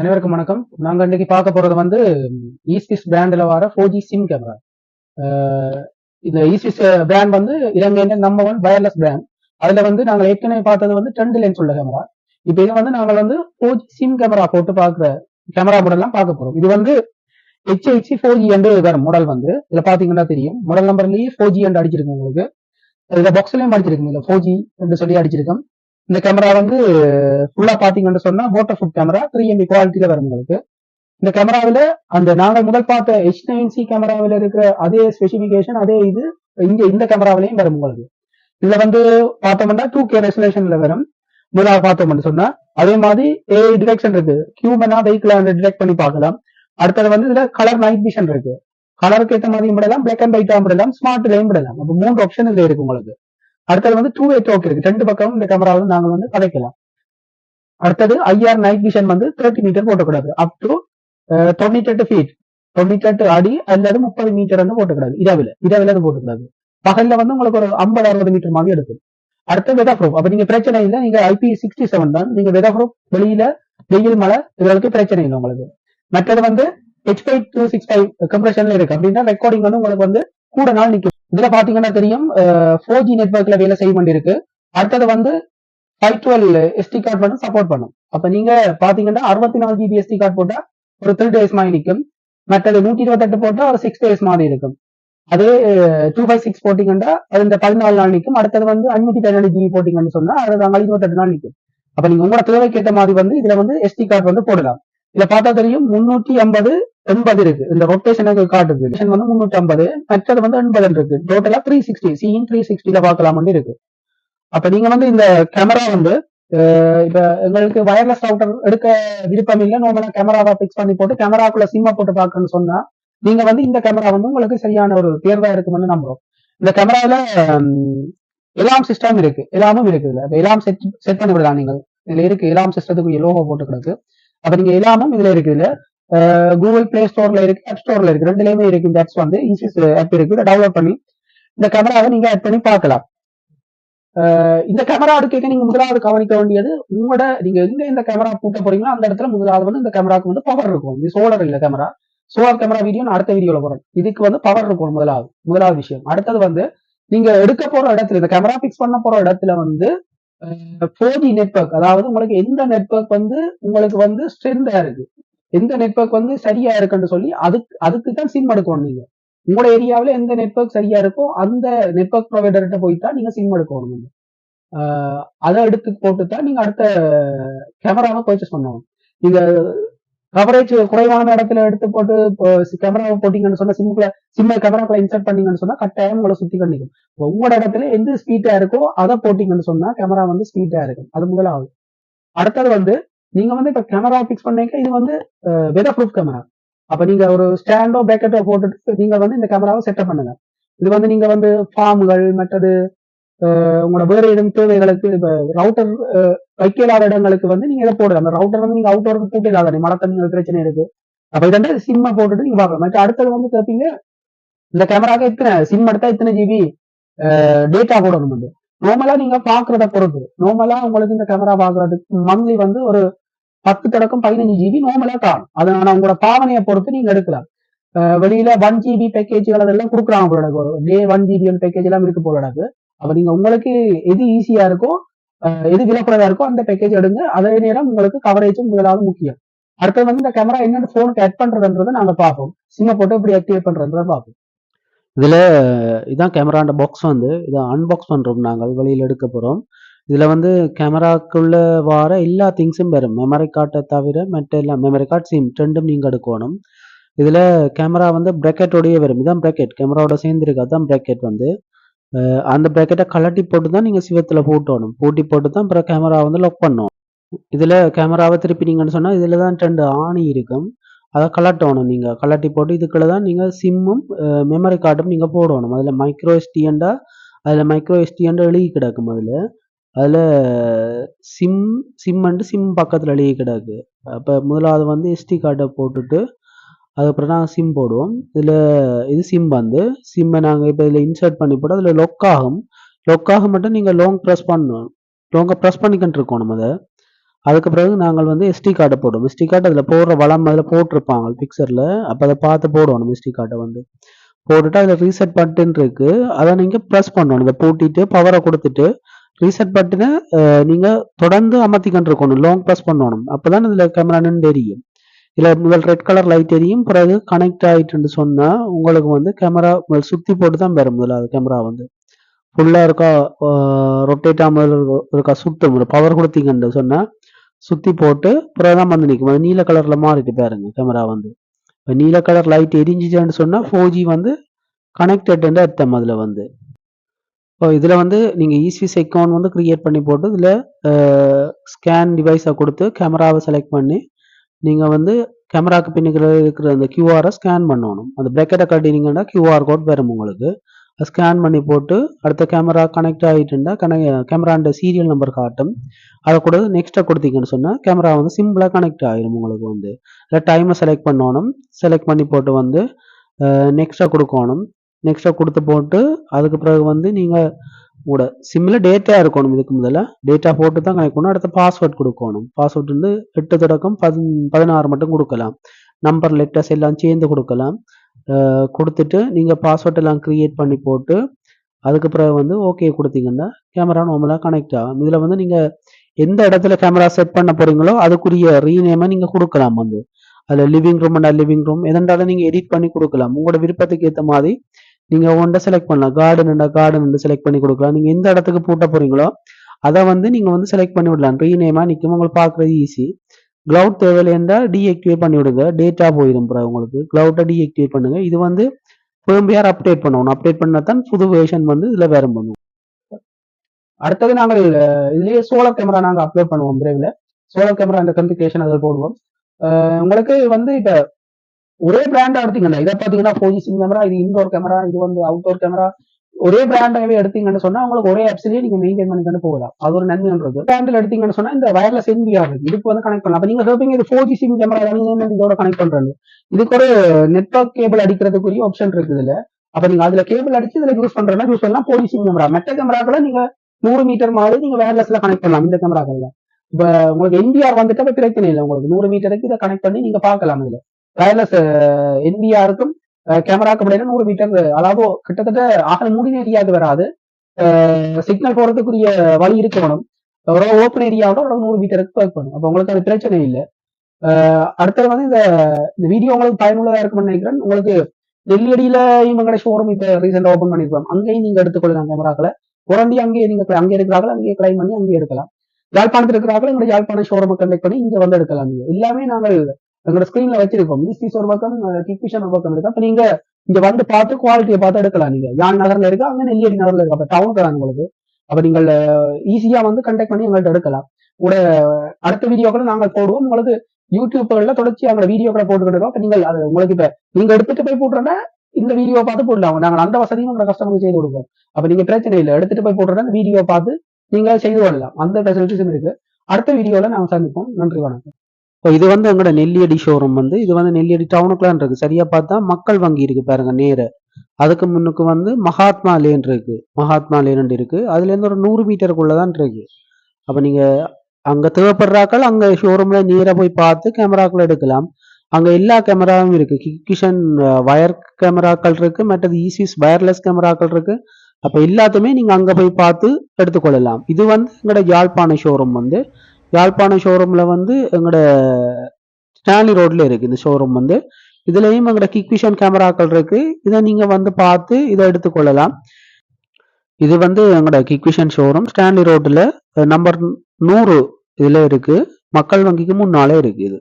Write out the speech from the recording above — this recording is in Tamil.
அனைவருக்கும் வணக்கம். நாங்க இன்னைக்கு பார்க்க போறது வந்து ஈஸ்பிஸ் பிராண்ட்ல வர ஃபோர் ஜி சிம் கேமரா இந்த ஈஸ்பிஸ் பிராண்ட் வந்து இலங்கையில நம்பர் ஒன் வயர்லெஸ் பிராண்ட் அதுல வந்து நாங்கள் ஏற்கனவே பார்த்தது வந்து டென்ட் லென்ஸ் உள்ள கேமரா இப்போ இது வந்து நாங்கள் வந்து ஃபோர் ஜி சிம் கேமரா போட்டு பார்க்குற கேமரா மாடல்லாம் பார்க்க போறோம். இது வந்து ஹெச்ஐசி ஃபோர் ஜி என்று வரும் மாடல் வந்து. இதுல பாத்தீங்கன்னா தெரியும். மாடல் நம்பர்லயே ஃபோர் ஜி என்று அடிச்சிருக்கு உங்களுக்கு. இதுல பாக்ஸ்லயும் அடிச்சிருக்கு இதுல ஃபோர் ஜி என்று சொல்லி அடிச்சிருக்கோம். இந்த கேமரா வந்து ஃபுல்லா பாத்தீங்கன்னு சொன்னா வாட்டர் ஃபுட் கேமரா த்ரீ எம்பி குவாலிட்டியில வரும் உங்களுக்கு. இந்த கேமராவில அந்த நாங்க முதல் பார்த்த எச் நைன் சி கேமராவில் இருக்கிற அதே ஸ்பெசிபிகேஷன் அதே இது இங்க இந்த கேமராவிலையும் வரும் உங்களுக்கு. இதுல வந்து பார்த்தோம்னா டூ கே ரெசலேஷன்ல வரும். முதலாவது பார்த்தோம்னு சொன்னா அதே மாதிரி ஏ டிரெக்ஷன் இருக்கு. ஹியூமனா அந்த டிடெக்ட் பண்ணி பார்க்கலாம். அடுத்தது வந்து இதுல கலர் நைட் விஷன் இருக்கு. கலருக்கு ஏற்ற மாதிரி விடலாம் பிளாக் அண்ட் ஒயிட்டா விடலாம் ஸ்மார்ட் லைன் விடலாம். அப்போ மூன்று ஆப்ஷன் இதுல இருக்கு உங்களுக்கு. அடுத்தது வந்து டூ வே டோக் இருக்கு. ரெண்டு பக்கமும் இந்த கேமராவில் நாங்க வந்து கதைக்கலாம் அடுத்தது ஐஆர் நைட் விஷன் வந்து தேர்ட்டி மீட்டர் போட்டக்கூடாது. அப் டு தொண்ணூத்தி எட்டு ஃபீட் தொண்ணூத்தி எட்டு அடி அல்லது முப்பது மீட்டர் வந்து போட்டக்கூடாது. இரவில். இரவில் அது போட்டக்கூடாது. பகல்ல வந்து உங்களுக்கு ஒரு ஐம்பது அறுபது மீட்டர் மாதிரி எடுக்கும். அடுத்து வெதா ப்ரூப் அப்ப நீங்க பிரச்சனை இல்லை. நீங்க ஐபி சிக்ஸ்டி செவன் தான். நீங்க வெதா ப்ரூப் வெளியில வெயில் மழை இதற்கு பிரச்சனை இல்லை உங்களுக்கு. மற்றது வந்து H five two six five கம்ப்ரெஷன்ல இருக்கு. அப்படின்னா ரெக்கார்டிங் வந்து உங்களுக்கு வந்து கூட நாள் நிற்கும் இதுல பாத்தீங்கன்னா தெரியும் ஃபோர் ஜி நெட்ஒர்க்ல வேலை செய்ய வேண்டியிருக்கு. அடுத்தது வந்து ஃபைவ் டுவெல் எஸ்டி கார்டு வந்து சப்போர்ட் பண்ணும். அப்ப நீங்க பாத்தீங்கன்னா அறுபத்தி நாலு ஜிபி எஸ்டி கார்டு போட்டா ஒரு த்ரீ டேஸ் மாதிரி நிற்கும் மற்றது நூத்தி இருபத்தெட்டு போட்டா ஒரு சிக்ஸ் டேஸ் மாதிரி இருக்கும். அதே டூ ஃபைவ் சிக்ஸ் போட்டீங்கன்னா அது இந்த பதினாலு நாள் நிற்கும் அடுத்தது வந்து அஞ்சூத்தி பதினாலு ஜிபி போட்டீங்கன்னு சொன்னா அது இருபத்தி இருபத்தெட்டு நாள் நிற்கும் அப்ப நீங்க உங்களோட தேவைக்கு ஏற்ற மாதிரி வந்து இதுல வந்து எஸ்டி கார்டு வந்து போடலாம். இதுல பார்த்தா தெரியும் முன்னூத்தி ஐம்பது எண்பது இருக்கு. இந்த ரொட்டேஷனுக்கு காட்டுது. ரொட்டேஷன் வந்து முன்னூத்தி ஐம்பது மற்றது வந்து எண்பது இருக்கு. டோட்டலா த்ரீ சிக்ஸ்டி சிஇன் த்ரீ சிக்ஸ்டில பார்க்கலாம்னு இருக்கு. அப்ப நீங்க வந்து இந்த கேமரா வந்து இப்ப எங்களுக்கு வயர்லெஸ் ரவுட்டர் எடுக்க விருப்பம் இல்லை. நார்மலா கேமராவை பிக்ஸ் பண்ணி போட்டு கேமராக்குள்ள சிம்மை போட்டு பார்க்கணும்னு சொன்னா நீங்க வந்து இந்த கேமரா வந்து உங்களுக்கு சரியான ஒரு தேர்வா இருக்கும்னு நம்புறோம். இந்த கேமராவில எலாம் சிஸ்டம் இருக்கு. எல்லாமும் இருக்கு இதுல எல்லாம் செட் செட் பண்ணி விடலாம் நீங்கள். இதுல இருக்கு. எல்லாம் சிஸ்டத்துக்கு லோகோ போட்டு கிடக்கு அப்ப நீங்க எல்லாமும் இதுல இருக்கு இதுல கூகுள் பிளே ஸ்டோர்ல இருக்கு ஆப் ஸ்டோர்ல இருக்கு. ரெண்டுலயுமே இருக்கு. இந்த ஆப்ஸ் வந்து ஈஸிஸ் ஆப் இருக்கு. டவுன்லோட் பண்ணி இந்த கேமராவை நீங்க ஆட் பண்ணி பார்க்கலாம். இந்த கேமரா எடுக்க நீங்க முதலாவது கவனிக்க வேண்டியது உங்களோட நீங்க எங்க இந்த கேமரா பூட்ட போறீங்களோ அந்த இடத்துல முதலாவது வந்து இந்த கேமராக்கு வந்து பவர் இருக்கும். இது சோலர் இல்ல கேமரா சோலார் கேமரா வீடியோ நான் அடுத்த வீடியோல போறேன் இதுக்கு வந்து பவர் இருக்கும் முதலாவது முதலாவது விஷயம். அடுத்தது வந்து நீங்க எடுக்க போற இடத்துல இந்த கேமரா பிக்ஸ் பண்ண போற இடத்துல வந்து ஃபோர் ஜி நெட்ஒர்க் அதாவது உங்களுக்கு எந்த நெட்ஒர்க் வந்து உங்களுக்கு வந்து ஸ்ட்ரென்தா இருக்கு. எந்த நெட்ஒர்க் வந்து சரியா இருக்குன்னு சொல்லி அதுக்கு அதுக்கு தான் சிம் எடுக்கணும் நீங்க. உங்களோட ஏரியாவில் எந்த நெட்ஒர்க் சரியா இருக்கோ அந்த நெட்ஒர்க் ப்ரொவைடர்கிட்ட போய் தான் நீங்க சிம் எடுக்கணும் நீங்க. அதை எடுத்து போட்டு தான் நீங்க அடுத்த கேமராவை பர்ச்சேஸ் பண்ணணும். நீங்க கவரேஜ் குறைவான இடத்துல எடுத்து போட்டு கேமராவை போட்டீங்கன்னு சொன்னா சிம்ல சிம்ம கேமராக்குள்ள இன்சர்ட் பண்ணீங்கன்னு சொன்னா கட்டாயம் உங்களை சுத்தி கண்டிக்கும். உங்களோட இடத்துல எந்த ஸ்பீடா இருக்கோ அதை போட்டீங்கன்னு சொன்னா கேமரா வந்து ஸ்பீடா இருக்கும். அது முதலாவது. அடுத்தது வந்து நீங்க வந்து இப்ப கேமரா பிக்ஸ் பண்ணீங்க இது வந்து வெதர் ப்ரூஃப் கேமரா அப்ப நீங்க ஒரு ஸ்டாண்டோ பேக்கெட்டோ போட்டுட்டு நீங்க வந்து இந்த கேமராவை செட்டப் பண்ணுங்க. இது வந்து நீங்க வந்து ஃபார்ம்கள் மற்றது உங்களோட வேற இடம் தேவைகளுக்கு இப்ப ரவுட்டர் வைக்க இல்லாத இடங்களுக்கு வந்து நீங்க இதை போடலாம். அந்த ரவுட்டர் வந்து நீங்க அவுட்டோர் போட்டு இல்லாத மழை தண்ணி பிரச்சனை இருக்கு அப்ப வந்து சிம்மை போட்டுட்டு நீங்க பார்க்கலாம். மற்ற அடுத்தது வந்து கேட்பீங்க இந்த கேமராக்கு இத்தனை சிம் எடுத்தா இத்தனை ஜிபி டேட்டா போடணும் வந்து. நார்மலா நீங்க பாக்குறத பொறுத்து. நார்மலா உங்களுக்கு இந்த கேமரா பாக்குறதுக்கு மந்த்லி வந்து ஒரு பத்து தொடக்கம் பதினஞ்சு ஜிபி நார்மலா காணும். அதனால உங்களோட பாவனையை பொறுத்து நீங்க எடுக்கலாம். வெளியில ஒன் ஜிபி பேக்கேஜ்கள் அதெல்லாம் கொடுக்குறாங்க போல டே ஒன் ஜிபி பேக்கேஜ் எல்லாம் இருக்கு போல அப்ப நீங்க உங்களுக்கு எது ஈஸியா இருக்கோ எது விலக்குறதா இருக்கோ அந்த பேக்கேஜ் எடுங்க. அதே நேரம் உங்களுக்கு கவரேஜும் முதலாவது முக்கியம். அடுத்தது வந்து இந்த கேமரா என்னென்ன போனுக்கு ஆட் பண்றதுன்றதை நாங்க பார்ப்போம். சிம்ம போட்டு எப்படி ஆக்டிவேட் பண்றதுன்றத பார்ப்போம். இதில் இதான் கேமராண்ட பாக்ஸ் வந்து இதை அன்பாக்ஸ் பண்ணுறோம் நாங்கள் வெளியில் எடுக்க போகிறோம் இதில் வந்து கேமராக்குள்ளே வர எல்லா திங்ஸும் வரும். மெமரி கார்டை தவிர மற்ற எல்லாம் மெமரி கார்ட் சிம் ரெண்டும் நீங்கள் எடுக்கணும். இதில் கேமரா வந்து ப்ராக்கெட்டோடய வரும். இதான் ப்ராக்கெட் கேமராவோட சேர்ந்துருக்கு. அதுதான் ப்ராக்கெட் வந்து. அந்த ப்ராக்கெட்டை கலட்டி போட்டு தான் நீங்கள் சிவத்தில் போட்டணும். பூட்டி போட்டு தான் அப்புறம் கேமரா வந்து லாக் பண்ணணும் இதில் கேமராவை திருப்பினீங்கன்னு சொன்னால் இதில் தான் ரெண்டு ஆணி இருக்கும். அதை கலட்டணும் நீங்கள் கலட்டி போட்டு இதுக்குள்ள தான் நீங்கள் சிம்மும் மெமரி கார்டும் நீங்கள் போடணும். அதில் மைக்ரோ எஸ்டிஎன்டா அதில் மைக்ரோ எஸ்டிஎன்டா எழுதி கிடக்கும் அதில். அதில் சிம் சிம்மன்ட்டு சிம் பக்கத்தில் எழுதி கிடக்கு. அப்போ முதலாவது வந்து எஸ்டி கார்டை போட்டுட்டு அதுக்கப்புறம் நாங்கள் சிம் போடுவோம். இதில் இது சிம் வந்து சிம்மை நாங்கள் இப்போ இதில் இன்சர்ட் பண்ணி போட்டு அதில் லொக் ஆகும். லொக் ஆக மட்டும் நீங்கள் லோங் ப்ரெஸ் பண்ணணும். லோங்கை ப்ரெஸ் பண்ணிக்கிட்டு இருக்கணும் அதை. அதுக்கு பிறகு நாங்கள் வந்து எஸ்டி கார்டை போடுவோம். எஸ்டி கார்டு அதில் போடுற வளம் அதில் போட்டிருப்பாங்க பிக்சரில் அப்போ அதை பார்த்து போடுவோம் எஸ்டி கார்டை வந்து. போட்டுட்டு அதில் ரீசெட் பட்டன் இருக்கு. அதை நீங்கள் ப்ரெஸ் பண்ணணும். இதை பூட்டிட்டு பவரை கொடுத்துட்டு ரீசெட் பட்டனை நீங்கள் தொடர்ந்து அமர்த்திக்கிட்டு இருக்கணும். லாங் ப்ரெஸ் பண்ணணும். அப்போ தான் இதில் கேமரா நின்று எரியும் இதில் முதல் ரெட் கலர் லைட் எரியும். பிறகு கனெக்ட் ஆகிட்டுன்னு சொன்னால் உங்களுக்கு வந்து கேமரா சுற்றி போட்டு தான் பெறும் முதல்ல அது கேமரா வந்து. ஃபுல்லாக இருக்கா ரொட்டேட் ஆகாமல் இருக்கா சுத்தம். பவர் கொடுத்தீங்கன்னு சொன்னால் சுற்றி போட்டு அப்புறம் தான் வந்து நிற்கும் அது நீல கலரில் மாறிட்டு பாருங்க கேமரா வந்து. இப்போ நீல கலர் லைட் எரிஞ்சிச்சுன்னு சொன்னால் ஃபோர் ஜி வந்து கனெக்டட்ன்ற அர்த்தம் அதில் வந்து. இப்போ இதில் வந்து நீங்கள் ஈஸ்விஸ் அக்கௌண்ட் வந்து க்ரியேட் பண்ணி போட்டு இதில் ஸ்கேன் டிவைஸை கொடுத்து கேமராவை செலக்ட் பண்ணி நீங்கள் வந்து கேமராக்கு பின்னுக்கு இருக்கிற அந்த கியூஆரை ஸ்கேன் பண்ணணும். அந்த ப்ரெக்கெட்டை கட்டினீங்கன்னா கியூஆர் கோட் வரும் உங்களுக்கு. ஸ்கேன் பண்ணி போட்டு அடுத்த கேமரா கனெக்ட் ஆகிட்டுண்டா கனெக்ட் கேமராண்ட சீரியல் நம்பர் காட்டும். அதை கூட நெக்ஸ்ட்டாக கொடுத்தீங்கன்னு சொன்னால் கேமரா வந்து சிம்பிளாக கனெக்ட் ஆகிடும் உங்களுக்கு வந்து. இல்லை டைமை செலக்ட் பண்ணணும். செலக்ட் பண்ணி போட்டு வந்து நெக்ஸ்ட்டாக கொடுக்கணும். நெக்ஸ்ட்டாக கொடுத்து போட்டு அதுக்கு பிறகு வந்து நீங்கள் கூட சிம்மில் டேட்டா இருக்கணும் இதுக்கு முதல்ல. டேட்டா போட்டு தான் கனெக்ட் பண்ணணும். அடுத்த பாஸ்வேர்ட் கொடுக்கணும். பாஸ்வேர்ட் வந்து எட்டு தொடக்கம் பதினாறு மட்டும் கொடுக்கலாம். நம்பர் லெட்டர்ஸ் எல்லாம் சேர்ந்து கொடுக்கலாம். கொடுத்துட்டு நீங்கள் பாஸ்வேர்ட் எல்லாம் க்ரியேட் பண்ணி போட்டு அதுக்கு பிறகு வந்து ஓகே கொடுத்தீங்கன்னா கேமரா நார்மலாக கனெக்ட் ஆகும். இதில் வந்து நீங்கள் எந்த இடத்துல கேமரா செட் பண்ண போகிறீங்களோ அதுக்குரிய ரீநேமை நீங்கள் கொடுக்கலாம் வந்து. அதில் லிவிங் அண்ட் லிவிங் ரூம் எதென்றாலும் நீங்கள் எடிட் பண்ணி கொடுக்கலாம். உங்களோட விருப்பத்துக்கு ஏற்ற மாதிரி நீங்கள் ஒன்றை செலக்ட் பண்ணலாம். கார்டனுண்டா கார்டனுண்டு செலக்ட் பண்ணி கொடுக்கலாம். நீங்கள் எந்த இடத்துக்கு பூட்ட போகிறீங்களோ அதை வந்து நீங்கள் வந்து செலக்ட் பண்ணி விடலாம். ரீநேமாக நிற்கும் உங்களுக்கு பார்க்குறது ஈஸி க்ளவுட் தேவையில்லைன்றா டீஆக்டிவேட் பண்ணி விடுங்க டேட்டா போயிடும் பிறகு உங்களுக்கு. க்ளவுட்டை டீஆக்டிவேட் பண்ணுங்க. இது வந்து ஃபேர்ம்வேர் அப்டேட் பண்ணணும். அப்டேட் பண்ணா தான் புது வேர்ஷன் வந்து இதில் வேற பண்ணுவோம் அடுத்தது நாங்கள் அஹ், இதுலயே சோலார் கேமரா நாங்க அப்லோட் பண்ணுவோம் விரைவில் சோலார் கேமரா அந்த கம்யூனிகேஷன் அதில் போடுவோம். உங்களுக்கு வந்து இப்ப ஒரே பிராண்டா எடுத்தீங்கன்னா இதை பாத்தீங்கன்னா ஃபோர் ஜி சிம் கேமரா இது இன்டோர் கேமரா இது வந்து அவுட்டோர் கேமரா ஒரே பிராண்டாகவே எடுத்தீங்கன்னு சொன்னா உங்களுக்கு ஒரே ஆப்ஸ்லயே நீங்க மெயின்டைன் பண்ணிட்டு போகலாம். அது ஒரு நன்மைன்றது. பிராண்டில் எடுத்தீங்கன்னு சொன்னா இந்த வயர்லெஸ் என்பிஆர் ஆகுது இதுக்கு வந்து கனெக்ட் பண்ணலாம். அப்ப நீங்க சொல்றீங்க இது ஃபோர் ஜி சிம் கேமரா இதோட கனெக்ட் பண்றது. இதுக்கு ஒரு நெட்ஒர்க் கேபிள் அடிக்கிறதுக்குரிய ஆப்ஷன் இருக்குது இல்ல அப்ப நீங்க அதுல கேபிள் அடிச்சு இதுல யூஸ் பண்றதுனா யூஸ் பண்ணலாம். ஃபோர் ஜி சிம் கேமரா மெட்ட கேமராக்களை நீங்க நூறு மீட்டர் மாதிரி நீங்க வயர்லெஸ்ல கனெக்ட் பண்ணலாம். இந்த கேமராக்கள்ல இப்ப உங்களுக்கு என்பிஆர் வந்துட்டு அப்ப பிரச்சனை இல்லை. உங்களுக்கு நூறு மீட்டருக்கு இதை கனெக்ட் பண்ணி நீங்க பாக்கலாம் இதுல. வயர்லெஸ் என்பிஆருக்கும் கேமராக்கு அப்படின்னா நூறு மீட்டர் அதாவது கிட்டத்தட்ட அகல் மூடின ஏரியாவுக்கு வராது. சிக்னல் போறதுக்குரிய வழி இருக்கணும் ஒரு ஓப்பன் ஏரியாவோட ஒரு நூறு மீட்டருக்கு ஒர்க் பண்ணும். அப்போ உங்களுக்கு அது பிரச்சனை இல்லை. அடுத்தது வந்து இந்த இந்த வீடியோ உங்களுக்கு பயனுள்ளதாக இருக்கும்னு நினைக்கிறேன். உங்களுக்கு நெல்லடியில இவங்களோட ஷோரூம் இப்போ ரீசெண்டாக ஓப்பன் பண்ணிருப்பாங்க அங்கேயும் நீங்க எடுத்துக்கொள்ளலாம் கேமராக்களை உரண்டி அங்கேயே நீங்க அங்கே எடுக்கிறாங்களோ அங்கேயே கிளைம் பண்ணி அங்கேயே எடுக்கலாம். யாழ்ப்பாணத்தில் இருக்கிறாங்களோ எங்களுடைய யாழ்ப்பாண ஷோரூமை கண்டக்ட் பண்ணி இங்க வந்து எடுக்கலாம் நீங்க. எல்லாமே நாங்கள் எங்களோட ஸ்கிரீன்ல வச்சிருக்கோம். மினிஸ்ட்ரிஸ் ஒரு பக்கம் கிக்பிஷன் ஒரு பக்கம் இருக்கு. அப்ப நீங்க இங்க வந்து பார்த்து குவாலிட்டியை பார்த்து எடுக்கலாம். நீங்க யான் நகர்ல இருக்கு அங்க நெல்லியடி நகர்ல இருக்கு. அப்ப டவுன் தான் உங்களுக்கு. அப்ப நீங்கள் ஈஸியா வந்து கண்டக்ட் பண்ணி எங்கள்கிட்ட எடுக்கலாம். கூட அடுத்த வீடியோக்களை நாங்கள் போடுவோம். உங்களுக்கு யூடியூப்ல தொடர்ச்சி அவங்க வீடியோக்களை போட்டுக்கிட்டு இருக்கோம். அப்ப நீங்கள் அது உங்களுக்கு இப்ப நீங்க எடுத்துட்டு போய் போட்டுறேன்னா இந்த வீடியோ பார்த்து போடலாம். நாங்கள் அந்த வசதியும் உங்களை கஸ்டமருக்கு செய்து கொடுப்போம். அப்ப நீங்க பிரச்சனை இல்லை. எடுத்துட்டு போய் போட்டுறேன்னா அந்த வீடியோ பார்த்து நீங்க செய்து கொள்ளலாம். அந்த ஃபெசிலிட்டிஸும் இருக்கு. அடுத்த வீடியோல நாங்கள் சந்திப்போம். நன்றி வணக்கம். இப்போ இது வந்து எங்களோட நெல்லியடி ஷோரூம் வந்து இது வந்து நெல்லியடி டவுனுக்குலாம் இருக்கு. சரியா பார்த்தா மக்கள் வங்கி இருக்கு பாருங்க நேரு. அதுக்கு முன்னுக்கு வந்து மகாத்மா லேன் இருக்கு. மகாத்மா லேன் இருக்கு. அதுல இருந்து ஒரு நூறு மீட்டருக்குள்ளே தான் இருக்கு. அப்ப நீங்க அங்க தேவைப்படுறாக்கள் அங்க ஷோரூம்ல நேரா போய் பார்த்து கேமராக்கள் எடுக்கலாம். அங்க எல்லா கேமராவும் இருக்கு. கிஷன் வயர் கேமராக்கள் இருக்கு. மற்றது ஈசிஸ் வயர்லெஸ் கேமராக்கள் இருக்கு. அப்ப எல்லாத்தையுமே நீங்க அங்க போய் பார்த்து எடுத்துக்கொள்ளலாம். இது வந்து எங்களோட யாழ்ப்பாண ஷோரூம் வந்து. யாழ்ப்பாண ஷோரூமில் வந்து எங்களோட ஸ்டான்லி ரோட்ல இருக்குது இந்த ஷோரூம் வந்து. இதுலேயும் எங்களோட கிக்விஷன் கேமராக்கள் இருக்குது இதை நீங்கள் வந்து பார்த்து இதை எடுத்துக்கொள்ளலாம் இது வந்து எங்களோட கிக்விஷன் ஷோரூம் ஸ்டான்லி ரோட்டில் நம்பர் நூறு இதில் இருக்குது மக்கள் வங்கிக்கு முன்னாலே இருக்குது இது.